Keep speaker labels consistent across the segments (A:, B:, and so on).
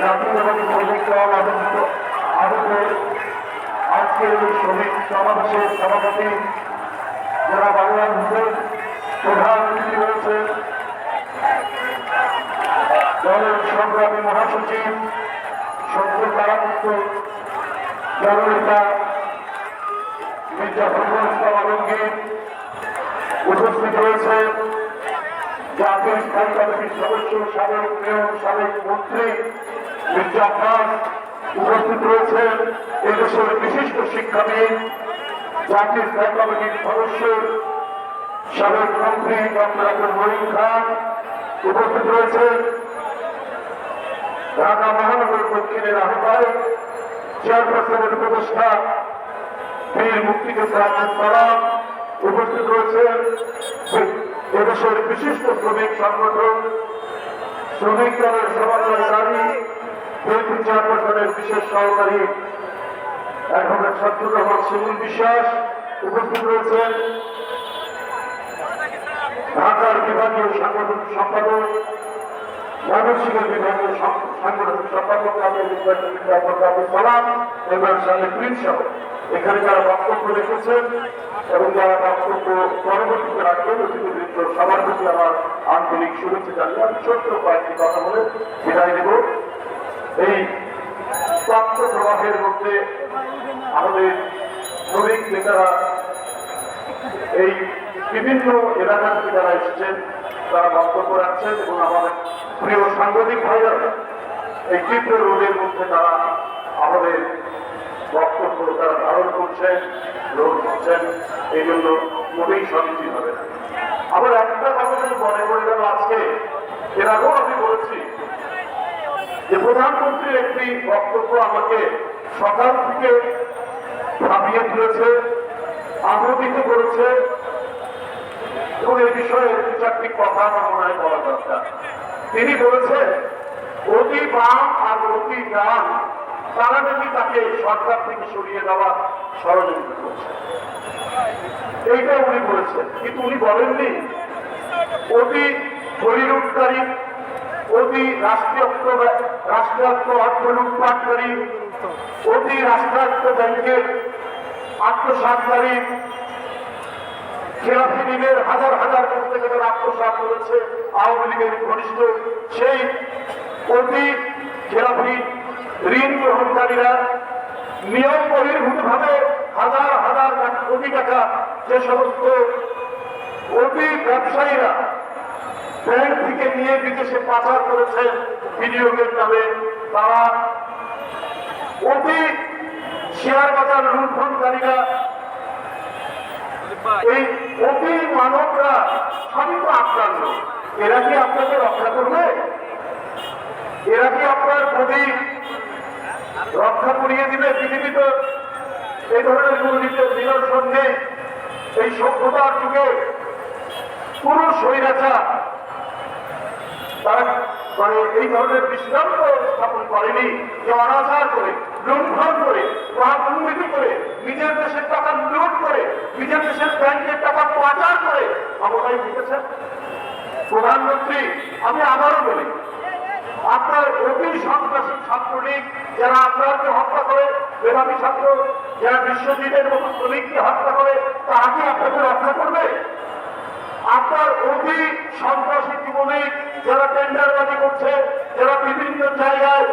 A: জাতীয়তাবাদী শ্রমিক দল আয়োজিত আজকের এই শ্রমিক সমাবেশের সভাপতি যারা বাংলার হোসেন প্রধান অতিথি রয়েছেন দলের সংগ্রামী মহাসচিব সত্য কারামুক্ত জননেতা মির্জা ফখরুল ইসলাম আলমগীর জাতীয় সাবেক মন্ত্রী মির্জা আব্বাস উপস্থিত রয়েছেন। এদেশের বিশিষ্ট শিক্ষাবিদ জাতীয় স্থায়ী সদস্য, সাবেক মন্ত্রী ডক্টর আব্দুল মহিম খান উপস্থিত রয়েছেন। ঢাকা মহানগর দক্ষিণের আহ্বায়ক, চেয়ারপারসনের উপদেষ্টা, বীর মুক্তিযোদ্ধা আব্দুল কালাম উপস্থিত রয়েছেন। এদেশের বিশিষ্ট শ্রমিক সংগঠন শ্রমিক দলের সমন্বয়কারী বিএনপি চেয়ারপারসনের বিশেষ সহকারী অ্যাডভোকেট শত্রুর রহমান শিমুল বিশ্বাস উপস্থিত রয়েছেন। ঢাকার বিভাগীয় সাংগঠনিক সম্পাদক বিভাগীয় সাংগঠনিক সম্পাদক সালাম এবং এখানে যারা বক্তব্য রেখেছেন এবং যারা বক্তব্য পরবর্তীতে রাখবেন সবার প্রতি আমার আন্তরিক শুভেচ্ছা জানিয়ে আমি ছোট্ট কয়েকটি কথা বলে বিদায় দেব এই তত্ত্ব প্রবাহের মধ্যে আমাদের শ্রমিক নেতারা এই বিভিন্ন এলাকা থেকে যারা এসেছেন, তারা বক্তব্য রাখছেন এবং আমাদের প্রিয় সাংবাদিক ভাইরা এই তীব্র রোদের মধ্যে তারা আমাদের বক্তব্য তারা ধারণ করছেন রোদ করছেন, এই জন্য মোটেই সমিতি হবে। না আবার একটা কথা মনে করে গেল আজকে, এর আগেও আমি বলেছি যে প্রধানমন্ত্রীর একটি বক্তব্য আমাকে সকাল থেকে ভাবিয়ে তুলেছে আনন্দিত করেছে, এবং এই বিষয়ে দু চারটি কথা আমার মনে হয় বলা দরকার। তিনি বলেছেন, অতি বাম আর অতি ডান, তারা নাকি তাকে সরকার থেকে সরিয়ে দেওয়ার ষড়যন্ত্র করছে। এইটা উনি বলেছেন। কিন্তু উনি বলেননি, অতি হরিলুটকারী অতি রাষ্ট্রীয়ত্ব রাষ্ট্রায়ত্ত অর্থ লুটপাটকারী অতি রাষ্ট্রায়ত্ত ব্যাংকের আত্মসাতকারী খেলাফি লীগের হাজার হাজার কোটি টাকা তারা আত্মসাত করেছে, আওয়ামী লীগের ঘনিষ্ঠ, সেই অতি খেলাফি ঋণ গ্রহণকারীরা নিয়ম বহির্ভূত হাজার হাজার কোটি টাকা যে সমস্ত অতি ব্যবসায়ীরা ব্যাংক থেকে নিয়ে বিদেশে পাচার করেছেন বিনিয়োগের নামে। তারা অতি শেয়ার বাজার লুণ্ঠনকারীরা, এই অতি মানবরা সবই তো আপনার এরা কি আপনাকে রক্ষা করবে? এরা কি আপনার প্রতি রক্ষা করিয়ে দিবে পৃথিবীতে এই ধরনের দুর্নীতির নিদর্শন নেই। এই সভ্যতার যুগে পুরো স্বৈরাচার মানে প্রধানমন্ত্রী, আমি আবারও বলি, আপনার অতি সন্ত্রাসী ছাত্রলীগ, যারা আপনাকে হত্যা করে, মেধাবী ছাত্র, যারা বিশ্বজিতের মতো শ্রমিককে হত্যা করে তারা কি আপনাকে রক্ষা করবে? আপনার অতি সন্ত্রাসী যুবলীগ যারা টেন্ডারবাজি করছে যারা বিভিন্ন জায়গায়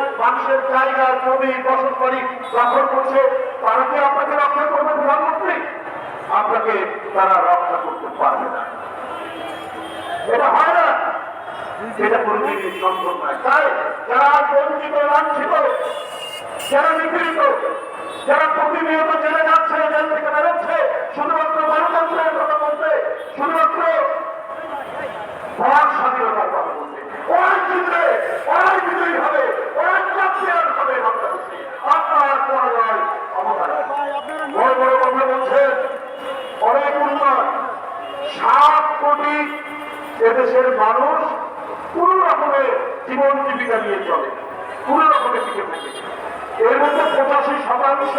A: মানুষের চাহিদার কবি বসত বাড়ি দখল করছে তারা কি আপনাকে রক্ষা করবে প্রধানমন্ত্রী। আপনাকে তারা রক্ষা করতে পারবে না। এটা হয় না। যারা বঞ্চিত যারা নিপীড়িত, যারা প্রতিনিয়ত জেলে যাচ্ছে এদের এদেশের মানুষ কোন রকমের জীবন জীবিকা নিয়ে চলে কোন রকমের টিকে থাকে এর মধ্যে পঁচাশি শতাংশ,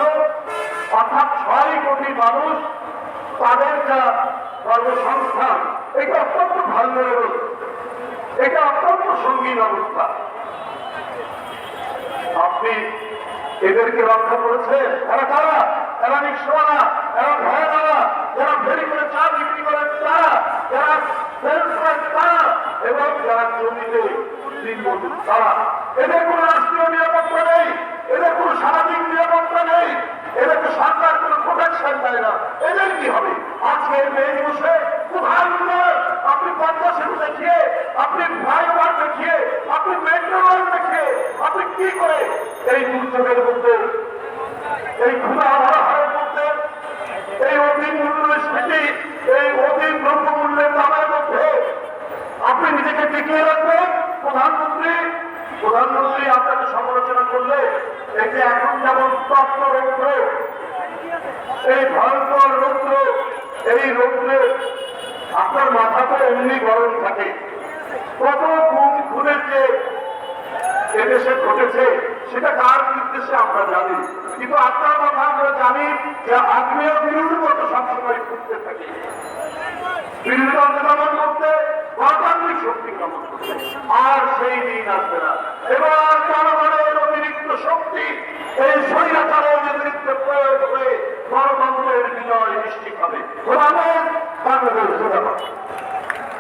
A: অর্থাৎ ছয় কোটি মানুষ তাদের যা কর্মসংস্থান, এটা অত্যন্ত ভালো এটা অত্যন্ত সঙ্গীন অবস্থা। আপনি এদেরকে রক্ষা করেছেন? কারা? এরা নিঃসমানা এরা ভয়ানা যারা ভেরি করে চা বিক্রি করেন? তারা যারা তারা এবং যারা জমিতে এদের কোনো রাষ্ট্রীয় নিরাপত্তা নেই এদের কোনো সামাজিক নিরাপত্তা নেই এদেরকে সরকার কোনো প্রোটেকশন দেয় না এদের কি হবে আজকে এই মেয়ে বসে কোথায়? আপনি সেতু দেখিয়ে আপনি ফ্লাইওভার দেখিয়ে আপনি মেট্রো রেল দেখিয়ে আপনি কি করে এই দুর্যোগের মধ্যে, এই ক্ষুদা আবহাওয়ার মধ্যে এই অধীন মূল্যস্ফীতি এই অধীন দ্রব্যমূল্যের দামের মধ্যে আপনি টিকিয়ে রাখবেন প্রধানমন্ত্রী। প্রধানমন্ত্রী আপনাকে সমালোচনা করলে এই এখন যেমন তপ্ত রৌদ্র, এই ভয়ঙ্কর রৌদ্র, এই রৌদ্রে আপনার মাথা তো এমনি গরম থাকে। কত খুন খুনের যে এদেশে ঘটেছে, সেটা কার নির্দেশে আমরা জানি। কিন্তু আপনার কথা আমরা জানি যে আগ্নেয় বিরুদ্ধ মতো সবসময় ঘুরতে থাকি। বিরোধী দমন করতে প্রাধান্য শক্তি গ্রহণ করবে আর সেই দিন আসবে না। এবার জনগণের অতিরিক্ত শক্তি, এই স্বৈরাচারের নেতৃত্ব প্রয়োগ হয়ে গণতন্ত্রের বিজয় নিশ্চিত হবে। বাংলাদেশ